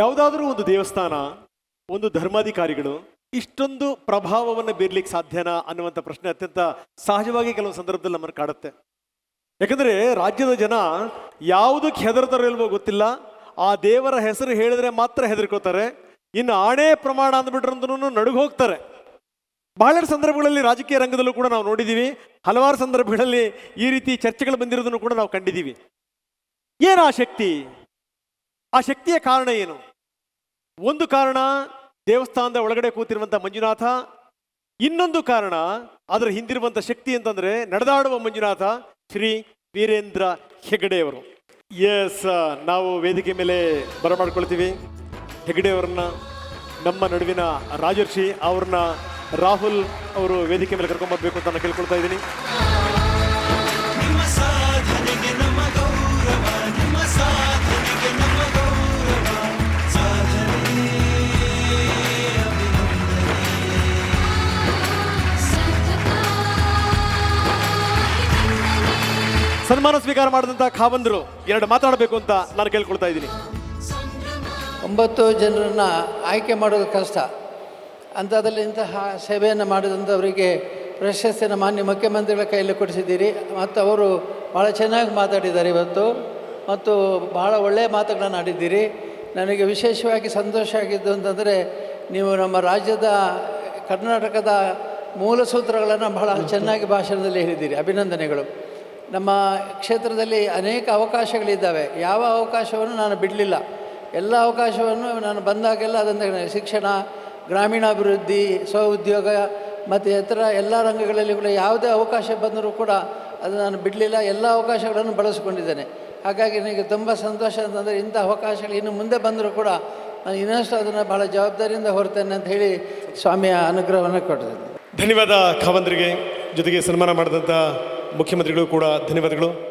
ಯಾವುದಾದ್ರೂ ಒಂದು ದೇವಸ್ಥಾನ, ಒಂದು ಧರ್ಮಾಧಿಕಾರಿಗಳು ಇಷ್ಟೊಂದು ಪ್ರಭಾವವನ್ನು ಬೀರ್ಲಿಕ್ಕೆ ಸಾಧ್ಯನಾ ಅನ್ನುವಂಥ ಪ್ರಶ್ನೆ ಅತ್ಯಂತ ಸಹಜವಾಗಿ ಕೆಲವು ಸಂದರ್ಭದಲ್ಲಿ ನಮ್ಮನ್ನು ಕಾಡುತ್ತೆ. ಯಾಕಂದ್ರೆ ರಾಜ್ಯದ ಜನ ಯಾವುದಕ್ಕೆ ಹೆದರ್ತಾರೋ ಇಲ್ವೋ ಗೊತ್ತಿಲ್ಲ. ಆ ದೇವರ ಹೆಸರು ಹೇಳಿದ್ರೆ ಮಾತ್ರ ಹೆದರ್ಕೋತಾರೆ. ಇನ್ನು ಆಣೆ ಪ್ರಮಾಣ ಅಂದ್ಬಿಟ್ರಂದ್ರೂ ನಡುಗು ಹೋಗ್ತಾರೆ. ಬಹಳಷ್ಟು ಸಂದರ್ಭಗಳಲ್ಲಿ ರಾಜಕೀಯ ರಂಗದಲ್ಲೂ ಕೂಡ ನಾವು ನೋಡಿದ್ದೀವಿ ಹಲವಾರು ಸಂದರ್ಭಗಳಲ್ಲಿ ಈ ರೀತಿ ಚರ್ಚೆಗಳು ಬಂದಿರೋದನ್ನು ಕೂಡ ನಾವು ಕಂಡಿದ್ದೀವಿ ಏನು ಆ ಶಕ್ತಿ? ಆ ಶಕ್ತಿಯ ಕಾರಣ ಏನು? ಒಂದು ಕಾರಣ, ದೇವಸ್ಥಾನದ ಒಳಗಡೆ ಕೂತಿರುವಂಥ ಮಂಜುನಾಥ. ಇನ್ನೊಂದು ಕಾರಣ, ಅದರ ಹಿಂದಿರುವಂಥ ಶಕ್ತಿ ಅಂತಂದರೆ ನಡೆದಾಡುವ ಮಂಜುನಾಥ, ಶ್ರೀ ವೀರೇಂದ್ರ ಹೆಗಡೆಯವರು ಎಸ್ ನಾವು ವೇದಿಕೆ ಮೇಲೆ ಬರಮಾಡ್ಕೊಳ್ತೀವಿ ಹೆಗಡೆಯವರನ್ನ ನಮ್ಮ ನಡುವಿನ ರಾಜರ್ಷಿ ಅವ್ರನ್ನ ರಾಹುಲ್ ಅವರು ವೇದಿಕೆ ಮೇಲೆ ಕರ್ಕೊಂಡ್ಬರ್ಬೇಕು ಅಂತ ನಾನು ಕೇಳ್ಕೊಳ್ತಾ ಇದ್ದೀನಿ. ಸನ್ಮಾನ ಸ್ವೀಕಾರ ಮಾಡಿದಂಥ ಖಾವಂದರು ಎರಡು ಮಾತಾಡಬೇಕು ಅಂತ ನಾನು ಕೇಳ್ಕೊಳ್ತಾ ಇದ್ದೀನಿ. ಒಂಬತ್ತು ಜನರನ್ನು ಆಯ್ಕೆ ಮಾಡೋದು ಕಷ್ಟ. ಅಂಥದ್ರಲ್ಲಿ ಇಂತಹ ಸೇವೆಯನ್ನು ಮಾಡಿದಂಥವರಿಗೆ ಪ್ರಶಸ್ತಿಯನ್ನು ಮಾನ್ಯ ಮುಖ್ಯಮಂತ್ರಿಗಳ ಕೈಯಲ್ಲಿ ಕೊಡಿಸಿದ್ದೀರಿ. ಮತ್ತು ಅವರು ಭಾಳ ಚೆನ್ನಾಗಿ ಮಾತಾಡಿದ್ದಾರೆ ಇವತ್ತು. ಮತ್ತು ಭಾಳ ಒಳ್ಳೆಯ ಮಾತುಗಳನ್ನು ಆಡಿದ್ದೀರಿ. ನನಗೆ ವಿಶೇಷವಾಗಿ ಸಂತೋಷ ಆಗಿದ್ದು ಅಂತಂದರೆ, ನೀವು ನಮ್ಮ ರಾಜ್ಯದ ಕರ್ನಾಟಕದ ಮೂಲ ಸೂತ್ರಗಳನ್ನು ಬಹಳ ಚೆನ್ನಾಗಿ ಭಾಷಣದಲ್ಲಿ ಹೇಳಿದ್ದೀರಿ. ಅಭಿನಂದನೆಗಳು. ನಮ್ಮ ಕ್ಷೇತ್ರದಲ್ಲಿ ಅನೇಕ ಅವಕಾಶಗಳಿದ್ದಾವೆ. ಯಾವ ಅವಕಾಶವನ್ನು ನಾನು ಬಿಡಲಿಲ್ಲ. ಎಲ್ಲ ಅವಕಾಶವನ್ನು ನಾನು ಬಂದಾಗೆಲ್ಲ ಅದನ್ನು ಶಿಕ್ಷಣ, ಗ್ರಾಮೀಣಾಭಿವೃದ್ಧಿ ಸ್ವ ಉದ್ಯೋಗ ಮತ್ತು ಇತರ ಎಲ್ಲ ರಂಗಗಳಲ್ಲಿ ಕೂಡ ಯಾವುದೇ ಅವಕಾಶ ಬಂದರೂ ಕೂಡ ಅದು ನಾನು ಬಿಡಲಿಲ್ಲ. ಎಲ್ಲ ಅವಕಾಶಗಳನ್ನು ಬಳಸಿಕೊಂಡಿದ್ದೇನೆ. ಹಾಗಾಗಿ ನನಗೆ ತುಂಬ ಸಂತೋಷ ಅಂತಂದರೆ ಇಂಥ ಅವಕಾಶಗಳು ಇನ್ನು ಮುಂದೆ ಬಂದರೂ ಕೂಡ ನಾನು ಇನ್ನಷ್ಟು ಅದನ್ನು ಭಾಳ ಜವಾಬ್ದಾರಿಯಿಂದ ಹೊರತೇನೆ ಅಂತ ಹೇಳಿ ಸ್ವಾಮಿಯ ಅನುಗ್ರಹವನ್ನು ಕೊಡ್ತೇನೆ. ಧನ್ಯವಾದ ಖಾವಂದರಿಗೆ ಜೊತೆಗೆ ಸನ್ಮಾನ ಮಾಡಿದಂಥ ಮುಖ್ಯಮಂತ್ರಿಗಳು ಕೂಡ ಧನ್ಯವಾದಗಳು.